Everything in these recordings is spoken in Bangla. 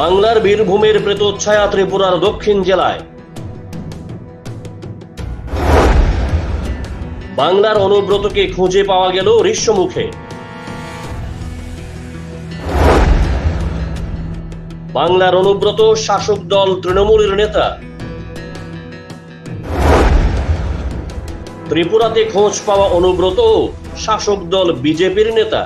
বাংলার বীরভূমের প্রেতচ্ছায়া ত্রিপুরার দক্ষিণ জেলায়। বাংলার অনুব্রতকে খুঁজে পাওয়া গেল ঋষ্যমুখে। বাংলার অনুব্রত শাসক দল তৃণমূলের নেতা। ত্রিপুরাতে খোঁজ পাওয়া অনুব্রত শাসক দল বিজেপির নেতা।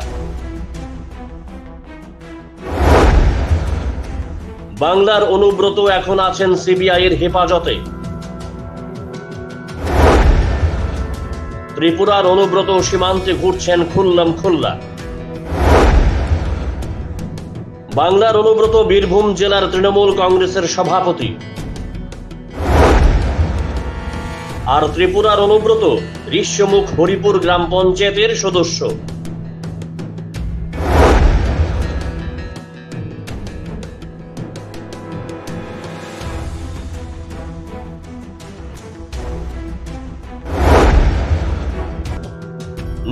বাংলার অনুব্রত এখন আছেন সিবিআই এর হেফাজতে। ত্রিপুরার অনুব্রত সীমান্তে ঘুরছেন খুল্লাম খুল্লা বাংলার অনুব্রত বীরভূম জেলার তৃণমূল কংগ্রেসের সভাপতি। আর ত্রিপুরার অনুব্রত ঋষ্যমুখ হরিপুর গ্রাম পঞ্চায়েতের সদস্য।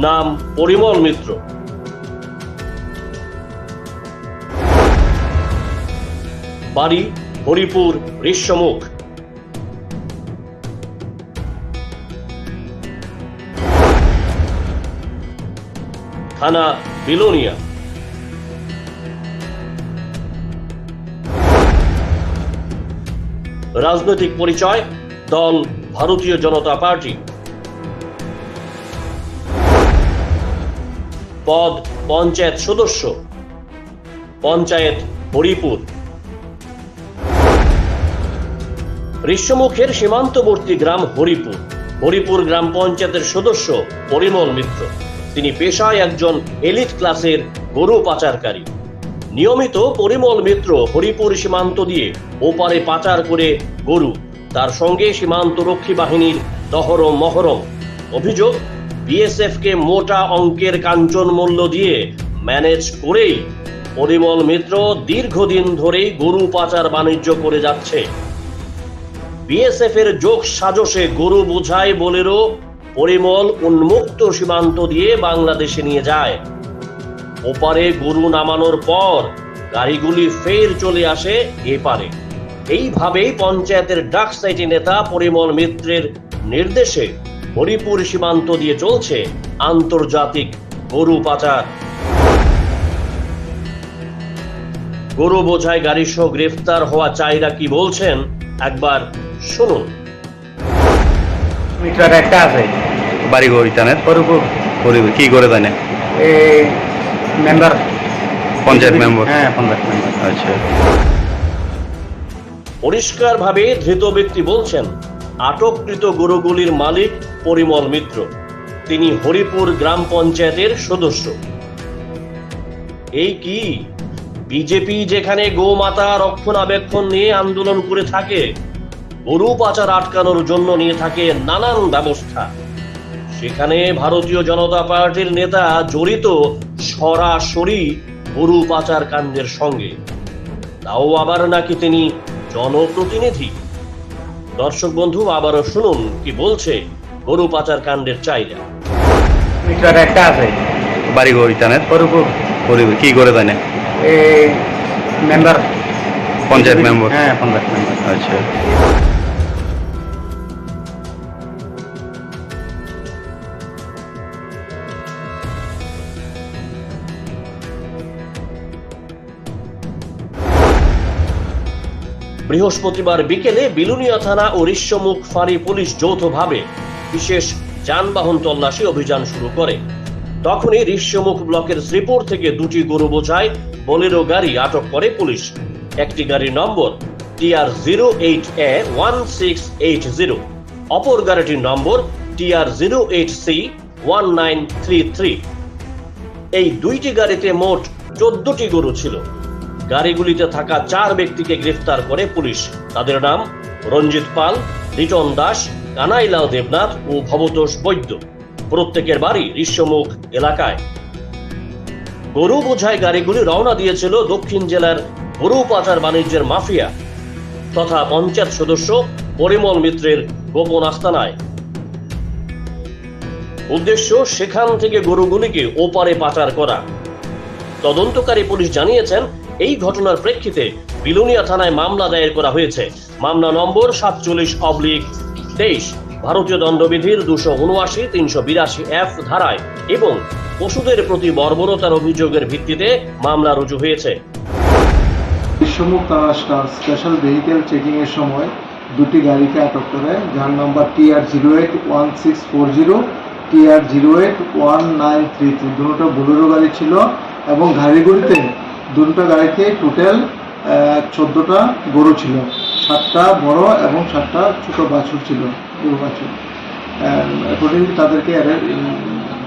নাম পরিমল মিত্র। বাড়ি হরিপুর ঋষ্যমুখ। থানা বিলোনিয়া। রাজনৈতিক পরিচয় দল ভারতীয় জনতা পার্টি। পদ পঞ্চায়েত সদস্য। পঞ্চায়েত হরিপুর। ঋষ্যমুখের সীমান্তবর্তী গ্রাম হরিপুর। হরিপুর গ্রাম পঞ্চায়েতের সদস্য পরিমল মিত্র। তিনি পেশায় একজন এলিট ক্লাসের গরু পাচারকারী। নিয়মিত পরিমল মিত্র হরিপুর সীমান্ত দিয়ে ওপারে পাচার করে গরু। তার সঙ্গে সীমান্ত রক্ষী বাহিনীর দহরম মহরম। অভিযোগ বিএসএফ কে মোটা অঙ্কের কাঞ্চন মূল্য দিয়ে ম্যানেজ করেই পরিমল মিত্র দীর্ঘদিন ধরেই গরু পাচার বাণিজ্য করে যাচ্ছে। বিএসএফ এর যোগ সাজসে গরু বোঝাই বলেরও পরিমল উন্মুক্ত সীমান্ত দিয়ে বাংলাদেশে নিয়ে যায়। ওপারে গরু নামানোর পর গাড়িগুলি ফের চলে আসে এপারে। এইভাবেই পঞ্চায়েতের ডাক সাইটি নেতা পরিমল মিত্রের নির্দেশে হরিপুর সীমান্ত দিয়ে চলছে আন্তর্জাতিক গরু পাচার। গরু বোঝাই গাড়ি সহ গ্রেফতার হওয়া চাইরা কি বলছেন? একবার শুনুন। মিটার একটা আছে। বাড়ি পরিবার কি করে জানে? এই মেম্বার পঞ্চায়েত মেম্বার হ্যাঁ পঞ্চায়েত মেম্বার আচ্ছা। পরিষ্কারভাবে ধৃত ব্যক্তি বলছেন আটককৃত গরুগুলির মালিক পরিমল মিত্র। তিনি হরিপুর গ্রাম পঞ্চায়েতের সদস্য। এই কি? বিজেপি যেখানে গোমাতা রক্ষণাবেক্ষণ নিয়ে আন্দোলন করে থাকে, গরু পাচার আটকানোর জন্য নিয়ে থাকে নানান ব্যবস্থা। সেখানে ভারতীয় জনতা পার্টির নেতা জড়িত সরাসরি গরু পাচার কাণ্ডের সঙ্গে। তাও আবার নাকি তিনি জনপ্রতিনিধি? দর্শক বন্ধু আবারও শুনুন কি বলছে গরু পাচার কাণ্ডের চাহিদা মিটার একটা আছে বাড়ি গরিতানের পরপুর। পরিবার কি করে জানে? এই মেম্বার পঞ্চায়েত মেম্বার হ্যাঁ পঞ্চায়েত মেম্বার আচ্ছা। বৃহস্পতিবার বিকেলে বিলুনিয়া থানা ও ঋষ্যমুখ ফাঁড়ি পুলিশ যৌথভাবে বিশেষ যানবাহন তল্লাশি অভিযান শুরু করে। তখনই ঋষ্যমুখ ব্লকের শ্রীপুর থেকে দুটি গরু বোঝায়, বলেরো গাড়ি আটক করে পুলিশ। একটি গাড়ির নম্বর TR zero eight A one six eight zero. অপর গাড়িটির নম্বর TR zero eight C one nine three three. এই দুইটি গাড়িতে মোট চোদ্দটি গরু ছিল। গাড়িগুলিতে থাকা চার ব্যক্তিকে গ্রেফতার করে পুলিশ। তাদের নাম রঞ্জিত পাল রিটন দাস, কানাইলাল দেবনাথ ও ভবতোষ বৈদ্য। প্রত্যেকের বাড়ি ঋষ্যমুখ এলাকায়। গরু বোঝাই গাড়িগুলি রওনা দিয়েছিল দক্ষিণ জেলার গরু পাচার বাণিজ্যের মাফিয়া তথা পঞ্চায়েত সদস্য পরিমল মিত্রের গোপন আস্তানায়। উদ্দেশ্য সেখান থেকে গরুগুলিকে ওপারে পাচার করা। তদন্তকারী পুলিশ জানিয়েছেন এই ঘটনার প্রেক্ষিতে বিলোনিয়া থানায় মামলা দায়ের করা হয়েছে। মামলা নম্বর সাতচল্লিশ অবলিক তেইশ। ভারতীয় দণ্ডবিধির দুশো উনআশি, তিনশো বিরাশি এফ ধারায় এবং পশুদের প্রতি বর্বরতার অভিযোগের ভিত্তিতে মামলা রুজু হয়েছে। বিশ্বমুখ তারা স্পেশাল ভেহিকেল চেকিংয়ের সময় দুটি গাড়িকে আটক করে। যার নম্বর TR zero eight one six four zero TR zero eight one nine three three দুটো বুলেরো গাড়ি ছিল এবং গাড়িগুলিতে দুটো গাড়িতে টোটাল চোদ্দোটা গরু ছিল। সাতটা বড় এবং সাতটা ছোট বাছুর ছিল, গরু বাছুর। অ্যাকর্ডিংলি তাদেরকে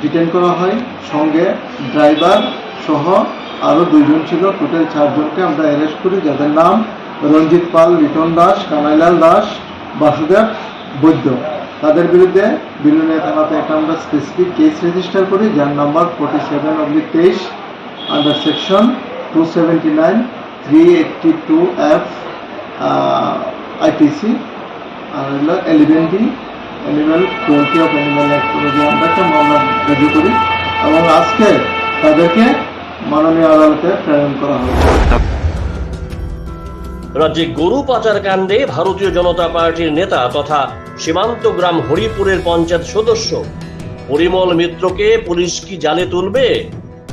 ডিটেন করা হয়। সঙ্গে ড্রাইভার সহ আরও দুইজন ছিল। টোটাল চারজনকে আমরা অ্যারেস্ট করি, যাদের নাম রঞ্জিত পাল, লিটন দাস, কানাইলাল দাস, বাসুদেব বৈদ্য। তাদের বিরুদ্ধে বিলুনিয়া থানাতে একটা আমরা স্পেসিফিক কেস রেজিস্টার করি, যার নাম্বার ফোর্টি সেভেন অব্লিক তেইশ under section two seventy nine three eighty two F IPC আর হলো এলিভেন এবং আজকে তাদেরকে মাননীয় আদালতে প্রেরণ করা রাজ্যে গরু পাচার কাণ্ডে ভারতীয় জনতা পার্টির নেতা তথা সীমান্ত গ্রাম হরিপুরের পঞ্চায়েত সদস্য পরিমল মিত্রকে পুলিশ কি জালে তুলবে?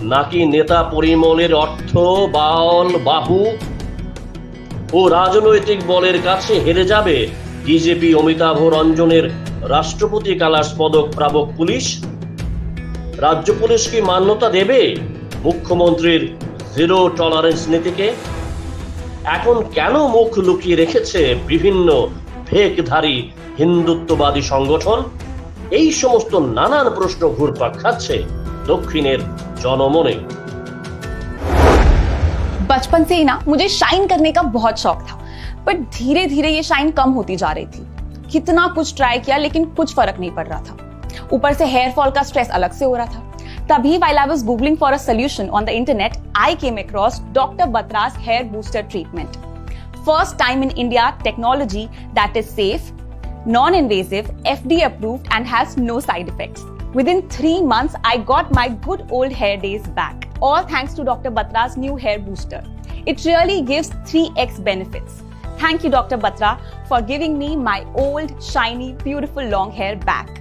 নাকি নেতা পরিমলের অর্থ বাল বাহু? ও রাজনৈতিক বলের কাছে হেরে যাবে বিজেপি অমিতাভ রঞ্জনের রাষ্ট্রপতি কালাস পদক প্রাপক পুলিশ? রাজ্য পুলিশ কি মান্যতা দেবে মুখ্যমন্ত্রীর জিরো টলারেন্স নীতিকে? এখন কেন মুখ লুকিয়ে রেখেছে বিভিন্ন ফেকধারী হিন্দুত্ববাদী সংগঠন? এই সমস্ত নানান প্রশ্ন ঘুরপাক খাচ্ছে দক্ষিণের জনমনে बचपन से ही ना मुझे शाइन करने का बहुत शौक था पर धीरे धीरे ये शाइन कम होती जा रही थी कितना कुछ ट्राई किया लेकिन कुछ फर्क नहीं पड़ रहा था ऊपर से हेयर फॉल का स्ट्रेस अलग से हो रहा था तभी while I was googling for a solution on the internet, I came across Dr. Batra's hair booster treatment. First time in India, technology that is safe, non-invasive, FDA approved and has no side effects. Within three months, I got my good old hair days back. All thanks to Dr. Batra's new hair booster. It really gives 3x benefits. Thank you, Dr. Batra, for giving me my old, shiny, beautiful long hair back.